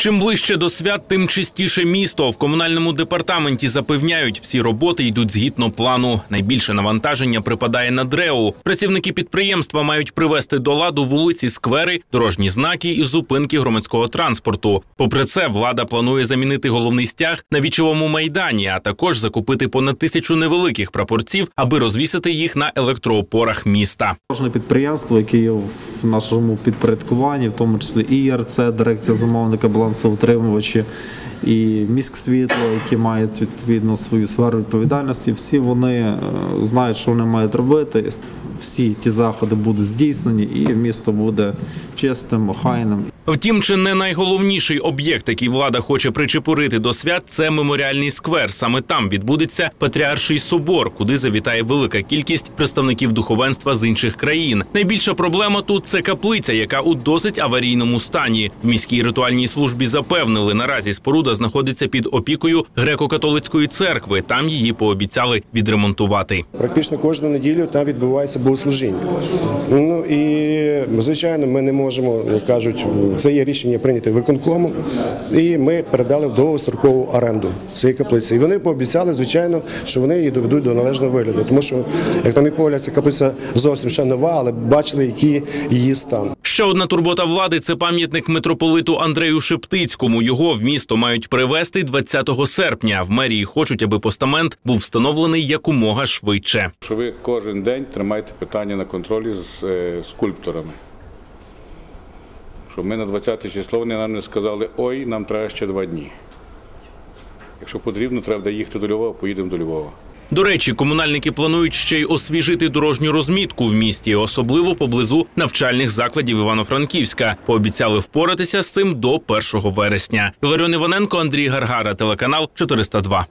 Чим ближче до свят, тим чистіше місто. В комунальному департаменті запевняють, всі роботи йдуть згідно плану. Найбільше навантаження припадає на ДРЕУ. Працівники підприємства мають привести до ладу вулиці, сквери, дорожні знаки і зупинки громадського транспорту. Попри це, влада планує замінити головний стяг на вічовому майдані, а також закупити понад тисячу невеликих прапорців, аби розвісити їх на електроопорах міста. Кожне підприємство, яке є в нашому підпорядкуванні, в тому числі і ЄРЦ, дирекція замовника балансоутримувачі, і міськсвітло, які мають відповідно свою сферу відповідальності, всі вони е, знають, що вони мають робити. Всі ті заходи будуть здійснені, і місто буде чистим, охайним. Втім, чи не найголовніший об'єкт, який влада хоче причепурити до свят, це меморіальний сквер. Саме там відбудеться Патріарший собор, куди завітає велика кількість представників духовенства з інших країн. Найбільша проблема тут це каплиця, яка у досить аварійному стані. В міській ритуальній службі запевнили, наразі споруда знаходиться під опікою греко-католицької церкви. Там її пообіцяли відремонтувати. Практично кожну неділю там відбувається богослужіння. Ну і звичайно, ми не можемо, як кажуть, це є рішення прийняте виконкомом, і ми передали в довгострокову оренду цієї каплиці. І вони пообіцяли, звичайно, що вони її доведуть до належного вигляду. Тому що, як на мій погляд, ця каплиця зовсім ще нова, але бачили, який її стан. Ще одна турбота влади це пам'ятник митрополиту Андрею Шептицькому. Його в місто мають привезти 20 серпня. В мерії хочуть, аби постамент був встановлений якомога швидше. що ви кожен день тримаєте питання на контролі з е, скульпторами. Щоб ми на 20 число вони нам не сказали, ой, нам треба ще два дні. Якщо потрібно, треба їхати до Львова, поїдемо до Львова. До речі, комунальники планують ще й освіжити дорожню розмітку в місті, особливо поблизу навчальних закладів Івано-Франківська. Пообіцяли впоратися з цим до 1 вересня. Іларіон Іваненко, Андрій Гаргара, телеканал 402.